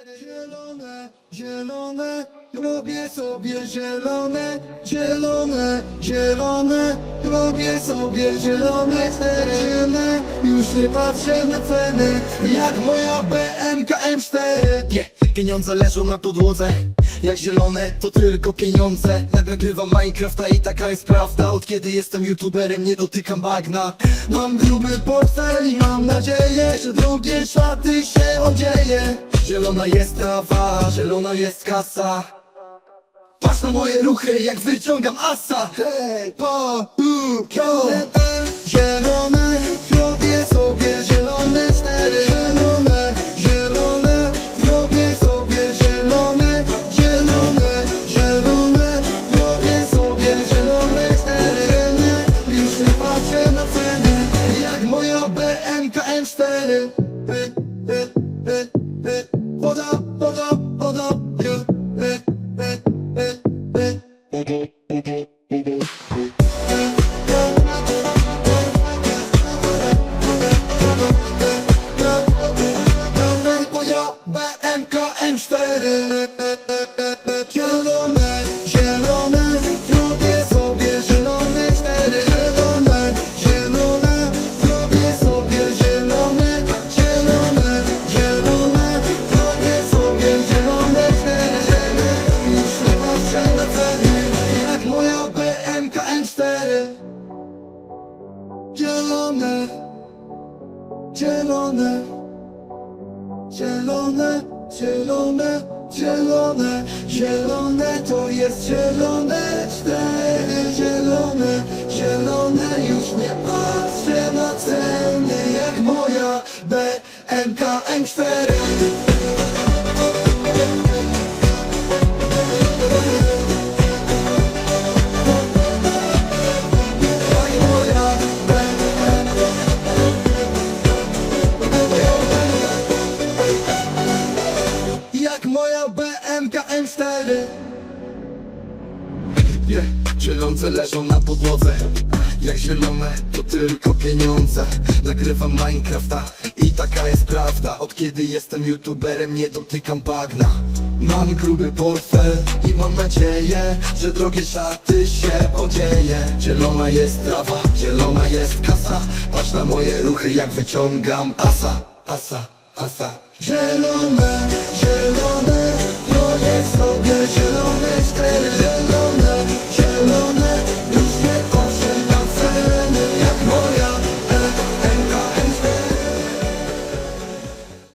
Zielone, zielone, robię sobie zielone, zielone, zielone, robię sobie zielone, zielone, już nie patrzę na ceny, jak moja BMK M4. Nie, pieniądze leżą na podłodze. Jak zielone to tylko pieniądze. Nagrywam Minecrafta i taka jest prawda. Od kiedy jestem youtuberem nie dotykam bagna. Mam gruby portfel i mam nadzieję, że drugie szaty się odzieje. Zielona jest trawa, zielona jest kasa Patrz na moje ruchy jak wyciągam asa Hej, po, u, kio, zielone, robię sobie zielone cztery, zielone, zielone, robię sobie zielone, zielone, zielone, robię sobie zielone cztery, zielone, już nie patrzę na ceny, jak moja BMK M4. Hy, hy, hy, hy. Woda, woda, woda, BMK M4 Zielone, zielone Robię sobie zielone cztery. Zielone, zielone Robię sobie zielone Zielone, zielone Robię sobie zielone cztery. Zielone, już nie patrzę na ceny Jak moja BMK M4 Zielone Zielone Zielone, zielone, zielone, zielone to jest zielone cztery Zielone, zielone, już nie patrzę na ceny Jak moja BMK M4 Nie, zielonce leżą na podłodze. Jak zielone to tylko pieniądze. Nagrywam Minecrafta i taka jest prawda. Od kiedy jestem youtuberem nie dotykam bagna. Mam gruby portfel i mam nadzieję Że drogie szaty się odzieje Zielona jest trawa, zielona jest kasa. Patrz na moje ruchy jak wyciągam asa, asa, asa. Zielone,